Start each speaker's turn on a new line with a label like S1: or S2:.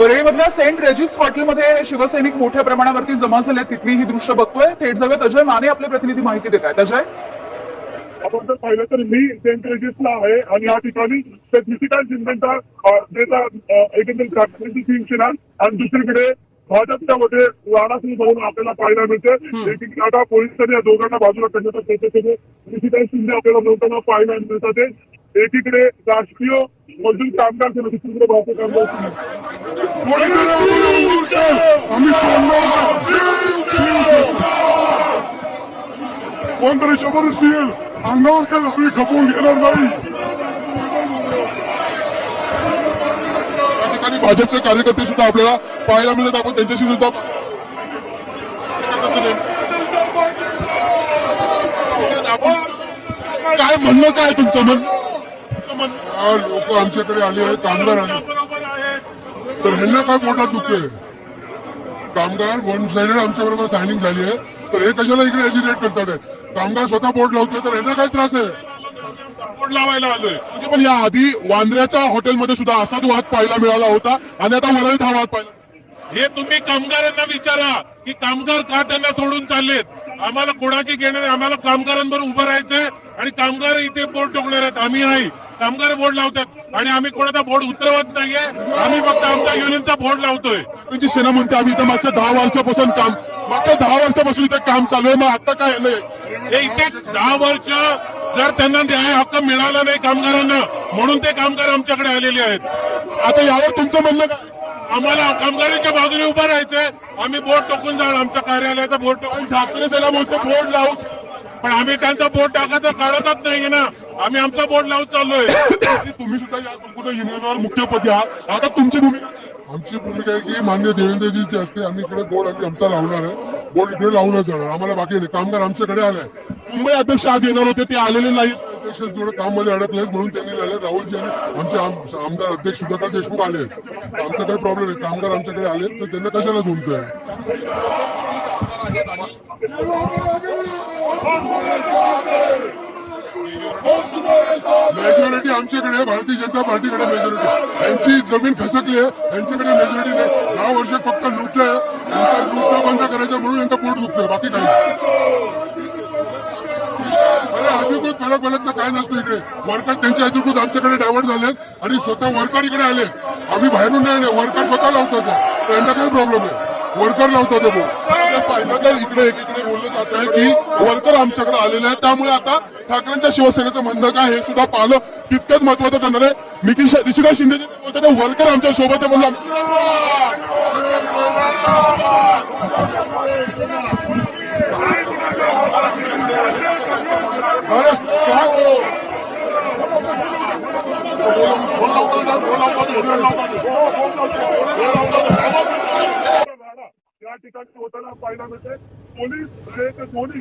S1: वरळीमधल्या Saint रेजिस हॉटेलमध्ये शिवसैनिक मोठ्या प्रमाणावरती जमा झाले तिथली ही दृश्य बघतोय. थेट जाऊयात. अजय माने आपले प्रतिनिधी माहिती देत आहेत. अजय?
S2: आपण जर पाहिलं तर मी सेंट रेजिसला आहे आणि या ठिकाणी निशिकांत शिंदेचा एकंदरीत शिवसेना आणि दुसरीकडे भाजपच्या मध्ये राणासिंग जाऊन आपल्याला पाहायला मिळते एकीकडे आता पोलिसांनी या दोघांना बाजूला करण्याचा प्रयत्न केले निशिकांत शिंदे आपल्याला बोलताना पाहायला मिळतात. ते एकीकडे राष्ट्रीय मजदूर कामगार सेना दुसरीकडे भारतीय कामगार
S3: कोणतरी शंभर येईल अंगावर काय आपली खपवून घेणार नाही त्या ठिकाणी भाजपचे कार्यकर्ते सुद्धा आपल्याला पाहायला मिळत आपण त्यांच्याशी सुद्धा आपण काय म्हणणं काय तुमचं? म्हण. लोक आमच्याकडे आले आहेत कामगार आले तर ह्यांना काय पोटात दुखतोय कामगार वन साइडेड आमच्या बरोबर सायनिंग झाली आहे. तर हे कशाला इकडे एज्युकेट करतात कामगार स्वतः बोट लावतोय तर यांना काय त्रास आहे? बोट लावायला आलोय. म्हणजे पण या आधी वांद्र्याच्या हॉटेलमध्ये सुद्धा असाच वाद पाहायला मिळाला होता आणि आता वरळीत हा वाद पाहिला
S4: हे तुम्ही कामगारांना विचारा की कामगार का त्यांना सोडून चाललेत? आम्हाला कोणाची घेणं आम्हाला कामगारांबरोबर उभं राहायचंय आणि कामगार इथे बोट टोकणार आहेत. आम्ही नाही कामगार बोर्ड लावतात आणि आम्ही कोणाचा बोर्ड उतरवत नाहीये. आम्ही फक्त आमच्या युनियनचा बोर्ड लावतोय.
S3: त्यांची सेना म्हणते आम्ही इथं मागच्या दहा वर्षापासून काम मागच्या दहा वर्षापासून इथे काम चालू आहे मग आता काय आलंय
S4: हे इथे दहा वर्ष जर त्यांना न्याय हक्क मिळाला नाही कामगारांना म्हणून ते कामगार आमच्याकडे आलेले आहेत.
S3: आता यावर तुमचं म्हणणं काय?
S4: आम्हाला कामगारांच्या बाजूने उभं राहायचंय. आम्ही बोर्ड टोकून जाणार आमच्या कार्यालयाचा बोर्ड टोकून.
S3: ठाकरे सेना बोलते बोर्ड लावू
S4: पण आम्ही त्यांचा बोर्ड टाकायचं काढतच नाहीये ना. आम्ही आमचा बोर्ड लावून चाललोय.
S3: तुम्ही सुद्धा या संपूर्ण युनियनवर मुख्यपदी आहात. आता तुमची भूमिका आमची भूमिका आहे की मान्य देवेंद्रजीची असते आम्ही इकडे बोर्ड आम्ही आमचा लावणार आहे. बोर्ड इकडे लावूनच जाणार. आम्हाला बाकी नाही. कामगार आमच्याकडे आलाय. मुंबई अध्यक्ष आज येणार होते ते आलेले नाहीत. अध्यक्ष थोडं काममध्ये अडकले म्हणून त्यांनी आले. राहुलजी आणि आमचे आम- आमदार अध्यक्ष सुधाकर देशमुख आले. आमचा काही प्रॉब्लेम आहे कामगार आमच्याकडे आले तर त्यांना कशाला झुमतोय मेजॉरिटी आमच्याकडे भारतीय जनता पार्टीकडे मेजॉरिटी यांची जमीन खसकली आहे यांच्याकडे मेजॉरिटी नाही. दहा वर्ष फक्त लुटलंय आहे. लुटणं बंद करायचं म्हणून यांचं पोट दुखतोय बाकी काही अधिकृत फरक तर काय नसतं इकडे. वर्कर त्यांच्या अधिकृत आमच्याकडे डायव्हर्ट झाले आणि स्वतः वर्कर इकडे आले. आम्ही बाहेरून नाही आले वर्कर स्वतः लावतात तर काही काय प्रॉब्लेम आहे? वर्कर लावतात ते बोल पाहिलं तर इकडे एकीकडे बोललं जात आहे की वर्कर आमच्याकडे आलेले आहेत त्यामुळे आता ठाकरेंच्या शिवसेनेचं म्हणणं काय हे सुद्धा पाहणं तितकंच महत्वाचं ठरणार आहे निखिल ऋषिका शिंदे जे बोलतात वर्कर आमच्यासोबत आहे
S2: ठिकाणी होताना पाहायला मिळते. पोलीस जे दोन्ही